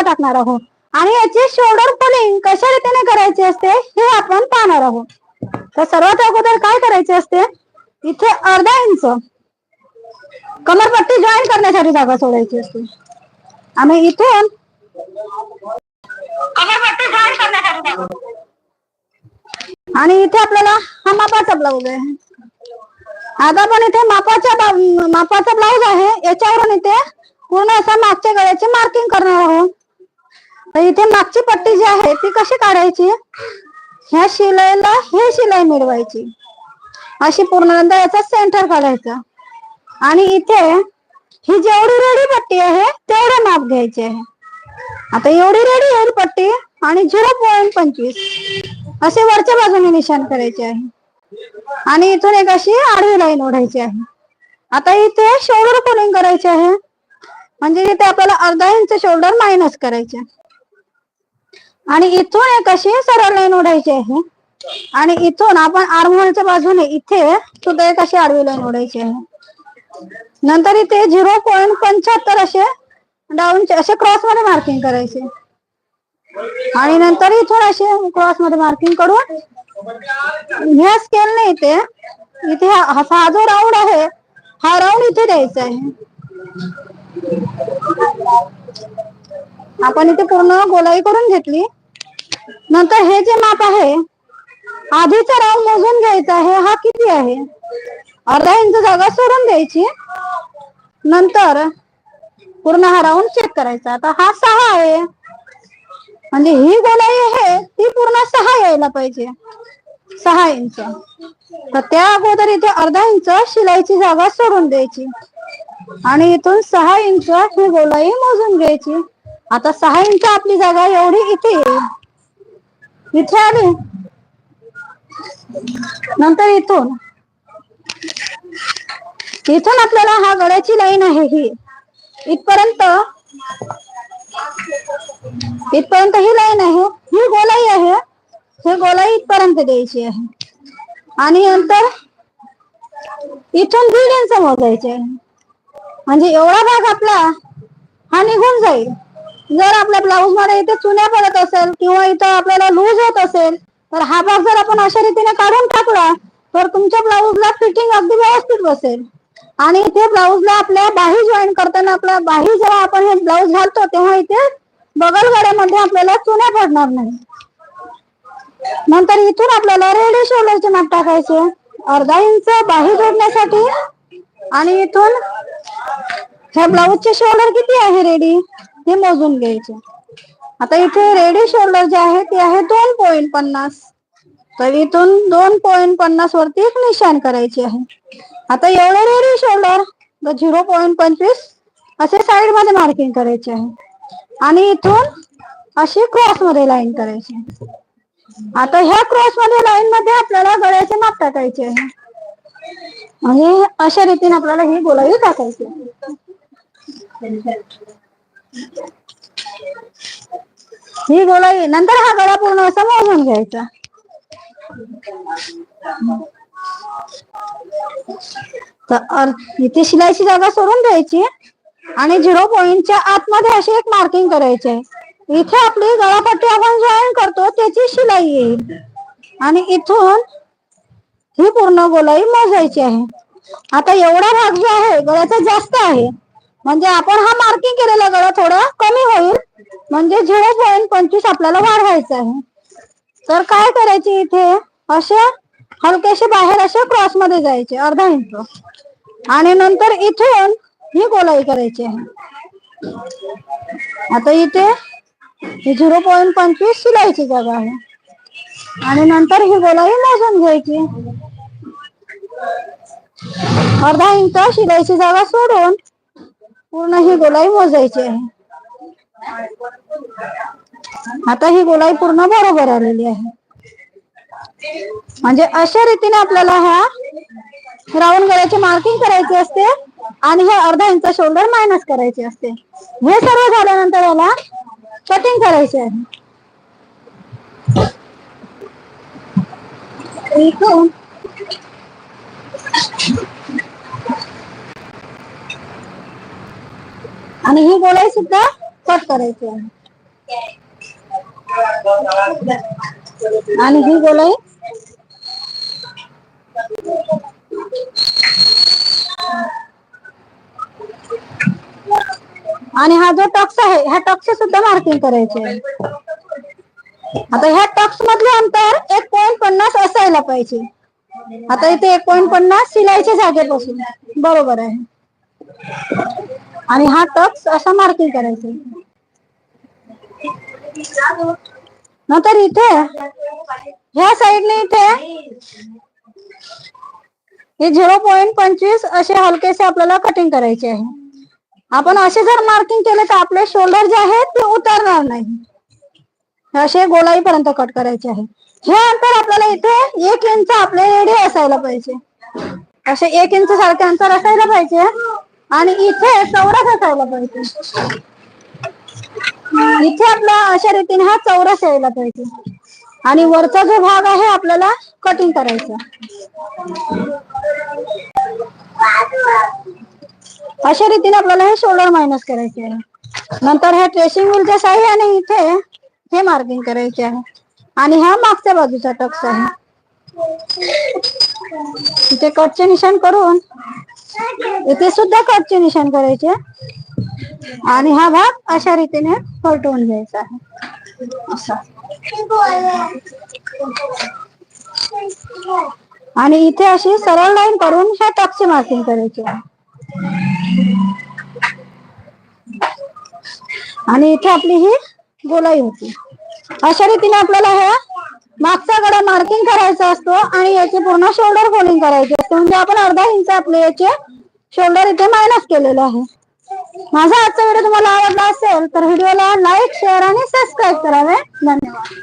गळा टाकणार आहोत. आणि याची शोल्डर पुलिंग कशा रीतीने करायची असते हे आपण पाहणार आहोत. तर सर्वात अगोदर काय करायचे असते? इथे अर्धा इंच कमरपट्टी जॉईन करण्यासाठी जागा सोडायची असते. आणि इथून कमरपट्टी जॉईन करण्यासाठी जागा. आणि इथे आपल्याला हा मापाचा ब्लाऊज आहे. आता पण इथे मापाचा मापाचा ब्लाऊज आहे. याच्यावरून इथे पूर्ण असा मागच्या गळ्याची मार्किंग करणार आहोत. तर इथे मागची पट्टी जी आहे ती कशी काढायची? ह्या शिलाईला हे शिलाई मिळवायची. अशी पूर्ण नंतर याचा सेंटर काढायचा. आणि इथे ही जेवढी रेडी पट्टी आहे तेवढं माप घ्यायचे आहे. आता एवढी रेडी होईल पट्टी आणि झिरो पॉईंट पंचवीस. असे वरच्या बाजूने निशाण करायचे आहे. आणि इथून एक अशी आडवी लाईन ओढायची आहे. आता इथे शोल्डर पुलिंग करायचे आहे. म्हणजे इथे आपल्याला अर्धा इंच शोल्डर मायनस करायचे आणि इथून एक अशी सरळ लाईन ओढायची आहे? आणि इथून आपण आरमोलच्या बाजूने इथे सुद्धा एक अशी आडवी लाईन ओढायची आहे. नंतर इथे झिरो पॉईंट पंच्याहत्तर असे डाऊनचे असे क्रॉसमध्ये मार्किंग करायचे. आणि नंतर इथून असे क्रॉसमध्ये मार्किंग करून ह्या स्केलने इथे इथे हा हा जो राऊंड आहे हा राऊंड इथे द्यायचा आहे. आपण इथे पूर्ण गोलाई करून घेतली. नंतर हे जे माप आहे आधीचा राऊंड मोजून घ्यायचा आहे हा किती आहे? अर्धा इंच जागा सोडून द्यायची. नंतर पूर्ण हा राऊंड चेक करायचा. आता हा सहा आहे. म्हणजे ही गोलाई आहे ती पूर्ण सहा यायला पाहिजे. सहा इंच. तर त्या अगोदर इथे अर्धा इंच शिलाईची जागा सोडून द्यायची. आणि इथून सहा इंच ही गोलाई मोजून घ्यायची. आता सहा इंच आपली जागा एवढी इथे येईल. इथे आले. नंतर इथून. इथून आपल्याला हा गळ्याची लाईन आहे ही. इथपर्यंत इथपर्यंत ही लाईन आहे ही गोलाई आहे ही गोलाई इथपर्यंत द्यायची आहे. आणि नंतर इथून दीड इंच मोजायचे आहे. म्हणजे एवढा भाग आपला हा निघून जाईल. जर आपल्या ब्लाऊजमध्ये इथे चुन्या पडत असेल किंवा इथं आपल्याला लूज होत असेल तर हा भाग जर आपण अशा रीतीने काढून टाकला तर तुमच्या ब्लाऊजला फिटिंग अगदी व्यवस्थित बसेल. आणि इथे ब्लाऊजला आपल्या बाही जॉईन करताना आपल्या बाही जेव्हा आपण हे ब्लाऊज घालतो तेव्हा इथे बगलगड्यामध्ये आपल्याला चुन्या पडणार नाही. नंतर इथून आपल्याला रेडी शोल्डरचे माप टाकायचे. अर्धा इंच बाही जोडण्यासाठी आणि इथून ह्या ब्लाऊजचे शोल्डर किती आहे रेडी? हे मोजून घ्यायचे. आता इथे रेडी शोल्डर जे आहे ते आहे दोन पॉईंट पन्नास. तर इथून दोन पॉईंट पन्नास वरती एक निशाण करायची आहे. आता एवढे रेडी शोल्डर तर झिरो पॉईंट पंचवीस असे साइडमध्ये मार्किंग करायचे आहे. आणि इथून अशी क्रॉसमध्ये लाईन करायची आता ह्या क्रॉसमध्ये लाईन मध्ये आपल्याला गळ्याचे माप टाकायचे आहे. आणि अशा रीतीने आपल्याला ही गोलाई टाकायची आहे. ही गोलाई नंतर हा गळा पूर्ण असा मोजून घ्यायचा. तर इथे शिलाईची जागा सोडून द्यायची आणि झिरो पॉईंटच्या आतमध्ये अशी एक मार्किंग करायची. आहे इथे आपली गळापट्टी आपण जॉईन करतो त्याची शिलाई येईल. आणि इथून ही पूर्ण गोलाई मोजायची आहे. आता एवढा भाग जो आहे गळ्याचा जास्त आहे. म्हणजे आपण हा मार्किंग केलेला गळा थोडा कमी होईल. म्हणजे झिरो पॉईंट पंचवीस आपल्याला वाढवायचं आहे. तर काय करायचे इथे? असे हलकेसे बाहेर असे क्रॉसमध्ये जायचे अर्धा इंच आणि नंतर इथून ही गोलाई करायची आहे. आता इथे झिरो पॉईंट पंचवीस शिलाईची जागा आहे. आणि नंतर ही गोलाई मोजून घ्यायची. अर्धा इंच शिलाईची जागा सोडून पूर्ण ही गोलाई मोजायची आहे. आता ही गोलाई पूर्ण बरोबर आलेली आहे. म्हणजे अशा रीतीने आपल्याला ह्या राऊंड गळ्याची मार्किंग करायची असते आणि हे अर्धा इंच शोल्डर मायनस करायचे असते. हे सर्व झाल्यानंतर याला कटिंग करायचे आहे. आणि ही गोलाई सुद्धा कट करायची आहे. आणि ही गोलाई आणि हा जो टक्स आहे ह्या टक्स सुद्धा मार्किंग करायचे आहे. आता ह्या टक्स मधलं अंतर एक पॉईंट पन्नास असायला पाहिजे. आता इथे एक पॉईंट पन्नास शिलाईच्या जागेपासून बरोबर आहे. आणि हा टक्स असा मार्किंग करायचा. नंतर इथे ह्या साईडने इथे हे झिरो पॉईंट पंचवीस असे हलकेसे आपल्याला कटिंग करायचे आहे. आपण असे जर मार्किंग केले तर आपले शोल्डर जे आहेत ते उतरणार नाही. असे गोलाईपर्यंत कट करायचे आहे. हे अंतर आपल्याला इथे एक इंच आपले रेडी असायला पाहिजे. असे एक इंच सारखे अंतर असायला पाहिजे. आणि इथे चौरस असायला पाहिजे. इथे आपला अशा रीतीने हा चौरस यायला पाहिजे. आणि वरचा जो भाग आहे आपल्याला कटिंग करायचा. अशा रीतीने आपल्याला हे शोल्डर मायनस करायचे आहे. नंतर हे ट्रेसिंग व्हीलच्या साह्याने इथे हे मार्किंग करायचे आहे. आणि हा मागच्या बाजूचा टक्स आहे. इथे कटचे निशाण करून इथे सुद्धा कटचे निशाण करायचे. आणि हा भाग अशा रीतीने पलटवून घ्यायचा आहे. असा. आणि इथे अशी सरळ लाईन करून ह्या टक्सची मार्किंग करायची आहे. आणि इथे आपली ही गोलाई होती. अशा रीतीने आपल्याला ह्या मागचा गडा मार्किंग करायचा असतो आणि याचे पूर्ण शोल्डर फोल्डिंग करायचे असते. म्हणजे आपण अर्धा इंच आपले याचे शोल्डर इथे मायनस केलेले आहे. माझा आजचा व्हिडिओ तुम्हाला आवडला असेल तर व्हिडिओला लाईक शेअर आणि सबस्क्राईब करावे धन्यवाद.